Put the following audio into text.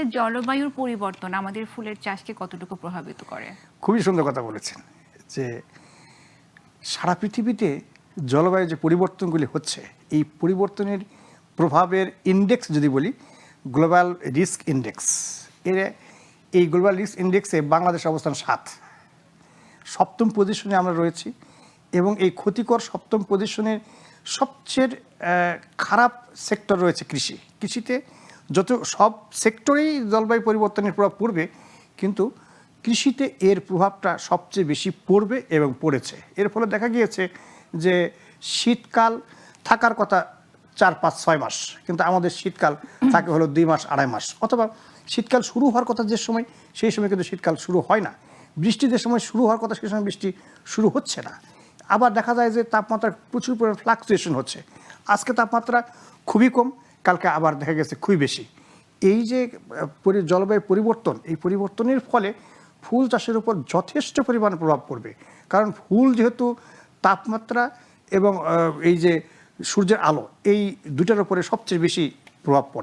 হচ্ছে জলবায়ুর পরিবর্তন আমাদের ফুলের চাষকে কতটুকু প্রভাবিত করে? খুবই সুন্দর কথা বলেছেন যে সারা পৃথিবীতে জলবায়ু যে পরিবর্তনগুলি হচ্ছে, এই পরিবর্তনের প্রভাবের ইন্ডেক্স যদি বলি গ্লোবাল রিস্ক ইন্ডেক্স এর এই গ্লোবাল রিস্ক ইন্ডেক্সে বাংলাদেশ অবস্থান সাত। সপ্তম পজিশনে আমরা রয়েছি এবং এই ক্ষতিকর সপ্তম পজিশনের সবচেয়ে খারাপ সেক্টর রয়েছে কৃষি। কৃষিতে যত সব সেক্টরেই জলবায়ু পরিবর্তনের প্রভাব পড়বে, কিন্তু কৃষিতে এর প্রভাবটা সবচেয়ে বেশি পড়বে এবং পড়েছে। এর ফলে দেখা গিয়েছে যে শীতকাল থাকার কথা চার, পাঁচ, ছয় মাস, কিন্তু আমাদের শীতকাল থাকে হলো দুই মাস, আড়াই মাস, অথবা শীতকাল শুরু হওয়ার কথা যে সময়, সেই সময় কিন্তু শীতকাল শুরু হয় না। বৃষ্টি যে সময় শুরু হওয়ার কথা সেই সময় বৃষ্টি শুরু হচ্ছে না। আবার দেখা যায় যে তাপমাত্রা প্রচুর পরিমাণ ফ্লাকচুয়েশন হচ্ছে। আজকে তাপমাত্রা খুবই কম কালকে আবার দেখা গেছে খুবই বেশি। এই যে জলবায়ু পরিবর্তন, এই পরিবর্তনের ফলে ফুল চাষের উপর যথেষ্ট পরিমাণ প্রভাব পড়বে। কারণ ফুল যেহেতু তাপমাত্রা এবং এই যে সূর্যের আলো, এই দুটার উপরে সবচেয়ে বেশি প্রভাব পড়ে।